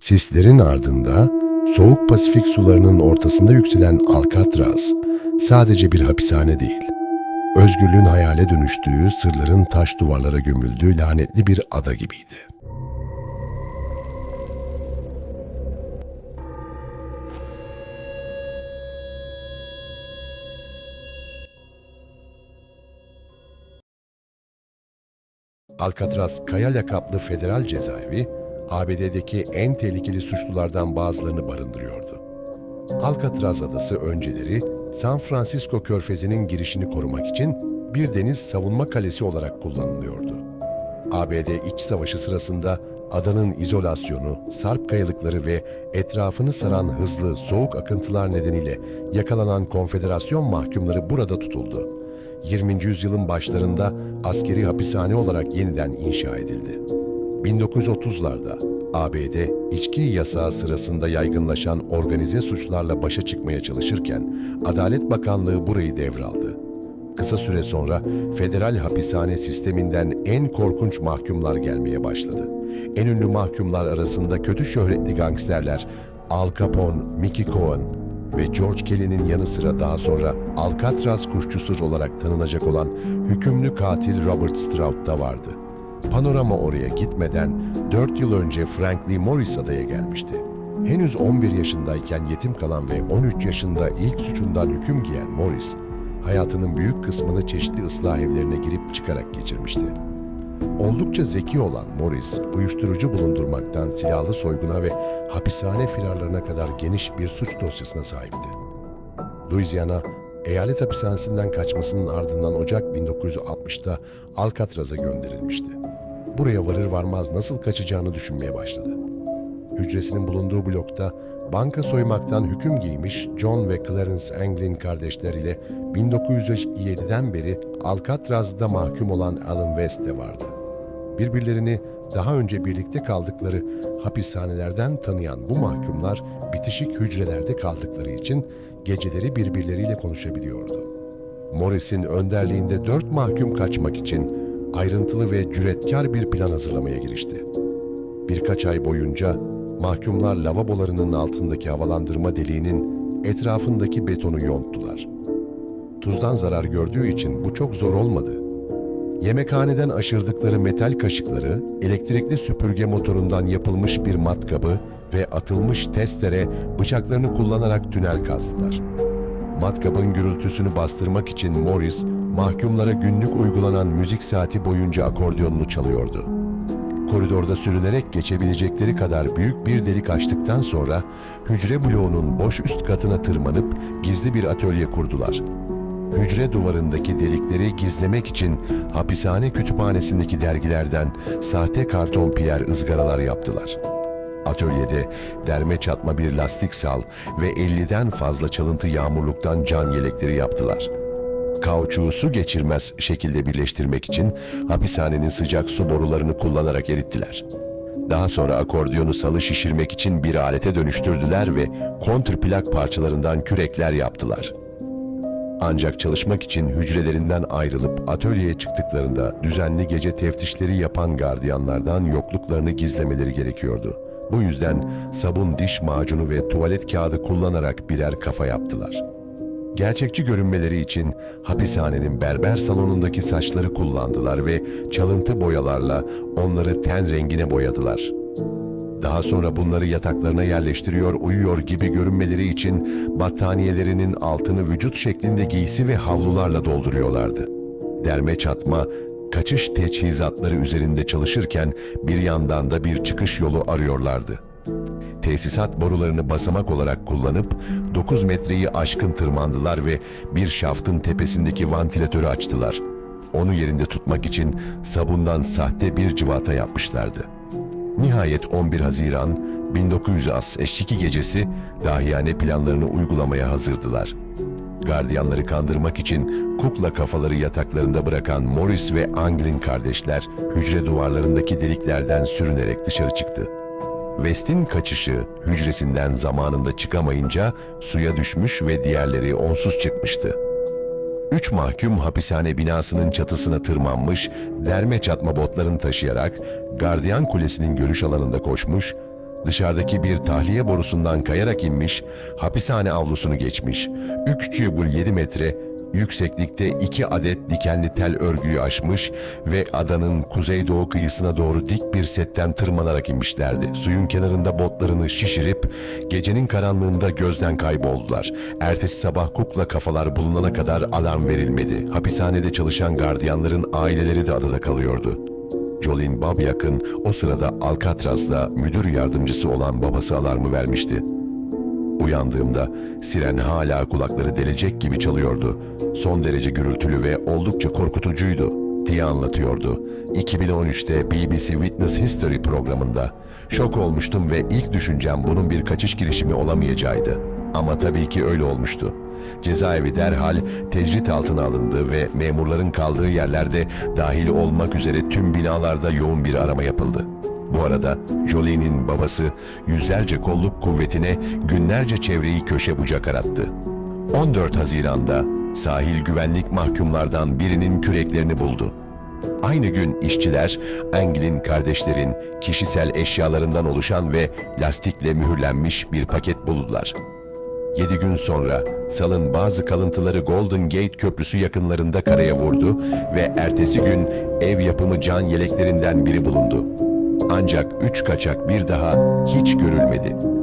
Sislerin ardında soğuk Pasifik sularının ortasında yükselen Alcatraz sadece bir hapishane değil. Özgürlüğün hayale dönüştüğü, sırların taş duvarlara gömüldüğü lanetli bir ada gibiydi. Alcatraz Kaya lakaplı federal cezaevi, ABD'deki en tehlikeli suçlulardan bazılarını barındırıyordu. Alcatraz adası önceleri San Francisco körfezinin girişini korumak için bir deniz savunma kalesi olarak kullanılıyordu. ABD İç Savaşı sırasında adanın izolasyonu, sarp kayalıkları ve etrafını saran hızlı, soğuk akıntılar nedeniyle yakalanan konfederasyon mahkumları burada tutuldu. 20. yüzyılın başlarında askeri hapishane olarak yeniden inşa edildi. 1930'larda ABD içki yasağı sırasında yaygınlaşan organize suçlarla başa çıkmaya çalışırken Adalet Bakanlığı burayı devraldı. Kısa süre sonra federal hapishane sisteminden en korkunç mahkumlar gelmeye başladı. En ünlü mahkumlar arasında kötü şöhretli gangsterler Al Capone, Mickey Cohen ve George Kelly'nin yanı sıra daha sonra Alcatraz kuşçusu olarak tanınacak olan hükümlü katil Robert Stroud da vardı. Panorama oraya gitmeden 4 yıl önce Frank Morris adaya gelmişti. Henüz 11 yaşındayken yetim kalan ve 13 yaşında ilk suçundan hüküm giyen Morris, hayatının büyük kısmını çeşitli ıslah evlerine girip çıkarak geçirmişti. Oldukça zeki olan Morris, uyuşturucu bulundurmaktan silahlı soyguna ve hapishane firarlarına kadar geniş bir suç dosyasına sahipti. Louisiana, eyalet hapishanesinden kaçmasının ardından Ocak 1960'da Alcatraz'a gönderilmişti. Buraya varır varmaz nasıl kaçacağını düşünmeye başladı. Hücresinin bulunduğu blokta banka soymaktan hüküm giymiş John ve Clarence Anglin kardeşler ile 1907'den beri Alcatraz'da mahkum olan Alan West de vardı. Birbirlerini daha önce birlikte kaldıkları hapishanelerden tanıyan bu mahkumlar bitişik hücrelerde kaldıkları için geceleri birbirleriyle konuşabiliyordu. Morris'in önderliğinde dört mahkum kaçmak için ayrıntılı ve cüretkar bir plan hazırlamaya girişti. Birkaç ay boyunca mahkumlar lavabolarının altındaki havalandırma deliğinin etrafındaki betonu yonttular. Tuzdan zarar gördüğü için bu çok zor olmadı. Yemekhaneden aşırdıkları metal kaşıkları, elektrikli süpürge motorundan yapılmış bir matkabı ve atılmış testere bıçaklarını kullanarak tünel kazdılar. Matkabın gürültüsünü bastırmak için Morris, mahkumlara günlük uygulanan müzik saati boyunca akordiyonunu çalıyordu. Koridorda sürünerek geçebilecekleri kadar büyük bir delik açtıktan sonra hücre bloğunun boş üst katına tırmanıp gizli bir atölye kurdular. Hücre duvarındaki delikleri gizlemek için hapishane kütüphanesindeki dergilerden sahte karton piyer ızgaralar yaptılar. Atölyede derme çatma bir lastik sal ve 50'den fazla çalıntı yağmurluktan can yelekleri yaptılar. Kauçuğu su geçirmez şekilde birleştirmek için hapishanenin sıcak su borularını kullanarak erittiler. Daha sonra akordiyonu salı şişirmek için bir alete dönüştürdüler ve kontrplak parçalarından kürekler yaptılar. Ancak çalışmak için hücrelerinden ayrılıp atölyeye çıktıklarında düzenli gece teftişleri yapan gardiyanlardan yokluklarını gizlemeleri gerekiyordu. Bu yüzden sabun diş macunu ve tuvalet kağıdı kullanarak birer kafa yaptılar. Gerçekçi görünmeleri için hapishanenin berber salonundaki saçları kullandılar ve çalıntı boyalarla onları ten rengine boyadılar. Daha sonra bunları yataklarına yerleştiriyor, uyuyor gibi görünmeleri için battaniyelerinin altını vücut şeklinde giysi ve havlularla dolduruyorlardı. Derme çatma, kaçış teçhizatları üzerinde çalışırken bir yandan da bir çıkış yolu arıyorlardı. Tesisat borularını basamak olarak kullanıp 9 metreyi aşkın tırmandılar ve bir şaftın tepesindeki vantilatörü açtılar. Onu yerinde tutmak için sabundan sahte bir cıvata yapmışlardı. Nihayet 11 Haziran 1962 gecesi dahiyane planlarını uygulamaya hazırdılar. Gardiyanları kandırmak için kukla kafaları yataklarında bırakan Morris ve Anglin kardeşler hücre duvarlarındaki deliklerden sürünerek dışarı çıktı. West'in kaçışı hücresinden zamanında çıkamayınca suya düşmüş ve diğerleri onsuz çıkmıştı. Üç mahkum hapishane binasının çatısına tırmanmış, derme çatma botlarını taşıyarak gardiyan kulesinin görüş alanında koşmuş, dışarıdaki bir tahliye borusundan kayarak inmiş, hapishane avlusunu geçmiş. 3,7 metre yükseklikte iki adet dikenli tel örgüyü aşmış ve adanın kuzeydoğu kıyısına doğru dik bir setten tırmanarak inmişlerdi. Suyun kenarında botlarını şişirip gecenin karanlığında gözden kayboldular. Ertesi sabah kukla kafalar bulunana kadar alarm verilmedi. Hapishanede çalışan gardiyanların aileleri de adada kalıyordu. Jolene Babyak'ın o sırada Alcatraz'da müdür yardımcısı olan babası alarmı vermişti. Uyandığımda siren hala kulakları delecek gibi çalıyordu. Son derece gürültülü ve oldukça korkutucuydu diye anlatıyordu. 2013'te BBC Witness History programında. Şok olmuştum ve ilk düşüncem bunun bir kaçış girişimi olamayacağıydı. Ama tabii ki öyle olmuştu. Cezaevi derhal tecrit altına alındı ve memurların kaldığı yerlerde dahil olmak üzere tüm binalarda yoğun bir arama yapıldı. Bu arada Jolie'nin babası yüzlerce kolluk kuvvetine günlerce çevreyi köşe bucak arattı. 14 Haziran'da sahil güvenlik mahkumlardan birinin küreklerini buldu. Aynı gün işçiler Engel'in kardeşlerin kişisel eşyalarından oluşan ve lastikle mühürlenmiş bir paket buldular. 7 gün sonra salın bazı kalıntıları Golden Gate Köprüsü yakınlarında karaya vurdu ve ertesi gün ev yapımı can yeleklerinden biri bulundu. Ancak üç kaçak bir daha hiç görülmedi.